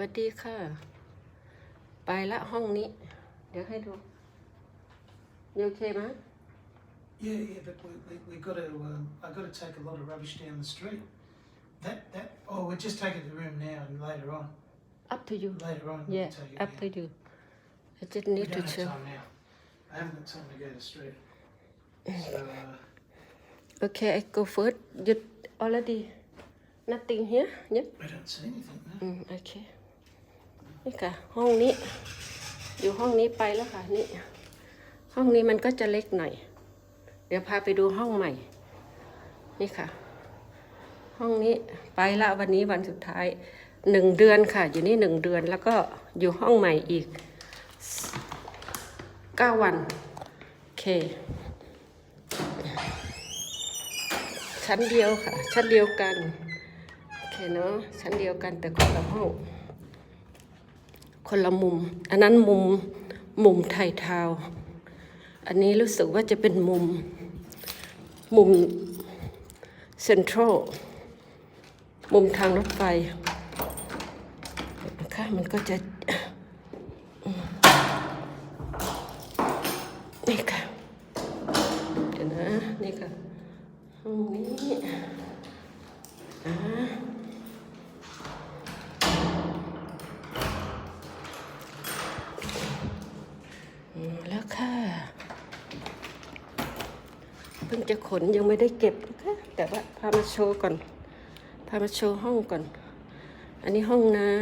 วัสดีค่ะ ไปละห้องนี้ เดี๋ยวให้ดูโอเคไหม Yeah, yeah, but we, we, we've got to, um, I've got to take a lot of rubbish down the street. That, that, oh, we're just taking the room now and later on, up to you later on we'll yeah take it up to down. you I just We need to don't have show time now. I haven't got time to go to the street. So, uh, okay I go first you already nothing here yep I don't see anything, no. อืมโอเค นี่ค่ะ ห้องนี้ อยู่ห้องนี้ไปแล้วค่ะนี่ ห้องนี้มันก็จะเล็กหน่อย เดี๋ยวพาไปดูห้องใหม่ นี่ค่ะ ห้องนี้ไปละวันนี้วันสุดท้ายหนึ่งเดือนค่ะ อยู่นี่หนึ่งเดือนแล้วก็อยู่ห้องใหม่อีกเก้าวันโอเค ชั้นเดียวค่ะ ชั้นเดียวกันโอเคเนาะชั้นเดียวกันแต่คนละห้อง คนละมุม อันนั้นมุมมุมไทยทาว อันนี้รู้สึกว่าจะเป็นมุม มุมเซ็นทรัลมุมทางรถไฟนะคะมันก็จะ นี่ค่ะ เดี๋ยวนะ นี่ค่ะห้องนี้ พิ่งจะขนยังไม่ได้เก็บนะคะแต่ว่าพามาโชว์ก่อน พามาโชว์ห้องก่อน อันนี้ห้องน้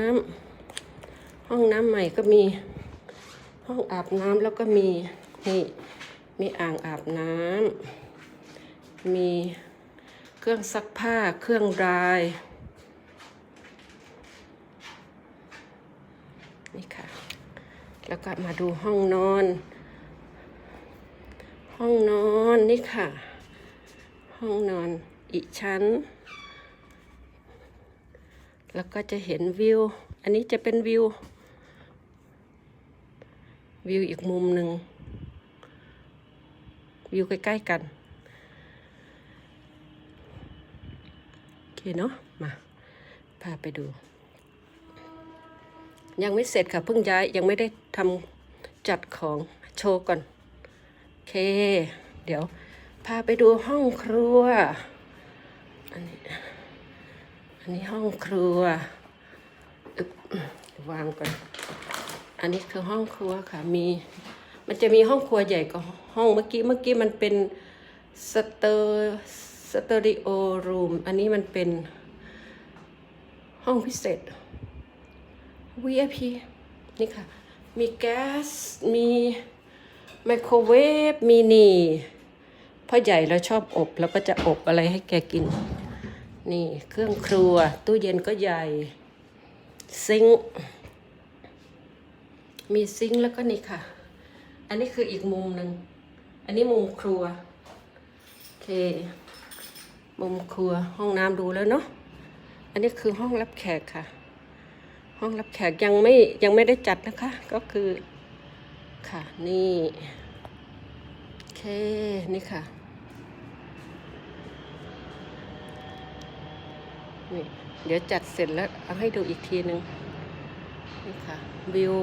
ำห้องน้ำใหม่ก็มี ห้องอาบน้ำแล้วก็มีนี่มีอ่างอาบน้ำมีเครื่องซักผ้าเครื่องดรายนี่ค่ะ แล้วก็มาดูห้องนอน ห้องนอนนี่ค่ะ ห้องนอนอีกชั้น แล้วก็จะเห็นวิว อันนี้จะเป็นวิว วิวอีกมุมหนึ่งวิวใกล้ๆกัน โอเคเนาะมาพาไปดู ยังไม่เสร็จค่ะ เพิ่งย้ายยังไม่ได้ทำจัดของโชว์ก่อน เค เดี๋ยวพาไปดูห้องครัว อันนี้ อันนี้ห้องครัววางก่อน อันนี้คือห้องครัวค่ะ มี มันจะมีห้องครัวใหญ่กว่าห้องเมื่อกี้ เมื่อกี้มันเป็นสเตอร์สเตอริโอรูม อันนี้มันเป็นห้องพิเศษ VIP นี่ค่ะ มีแก๊ส มี ไมโครเวฟมีนี่พ่อใหญ่เราชอบอบ แล้วก็จะอบอะไรให้แกกิน นี่เครื่องครัว ตู้เย็นก็ใหญ่ ซิงมีซิงแล้วก็นี่ค่ะ อันนี้คืออีกมุมหนึ่ง อันนี้มุมครัว โอเค มุมครัวห้องน้ำดูแล้วเนาะ อันนี้คือห้องรับแขกค่ะ ห้องรับแขกยังไม่ยังไม่ได้จัดนะคะ ก็คือ ค่ะ นี่เค นี่ค่ะ นี่ เดี๋ยวจัดเสร็จแล้วเอาให้ดูอีกทีหนึ่งนี่ค่ะ วิว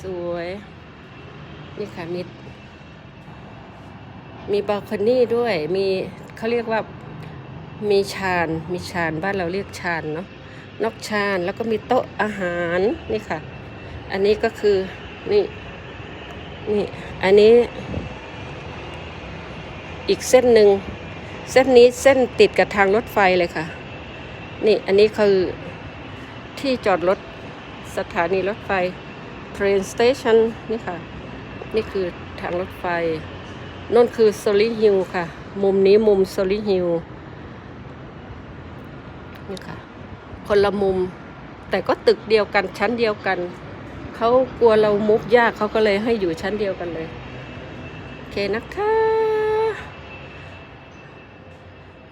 สวยๆ นี่ค่ะมีมีบาลคอนี่ด้วย มีเขาเรียกว่ามีชานมีชานบ้านเราเรียกชานเนาะนอกชานแล้วก็มีโต๊ะอาหารนี่ค่ะ อันนี้ก็คือ นี่ นี่ อันนี้ อีกเส้นหนึ่ง เส้นนี้เส้นติดกับทางรถไฟเลยค่ะ นี่ อันนี้คือที่จอดรถสถานีรถไฟ train station นี่ค่ะ นี่คือทางรถไฟนั่นคือ s o l i Hill ค่ะ มุมนี้มุม s o l i Hill นี่ค่ะ คนละมุม แต่ก็ตึกเดียวกันชั้นเดียวกัน เขากลัวเรามุกยากเขาก็เลยให้อยู่ชั้นเดียวกันเลยโอเคนะคะ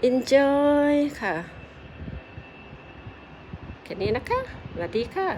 enjoy ค่ะ แค่นี้นะคะสวัสดีค่ะ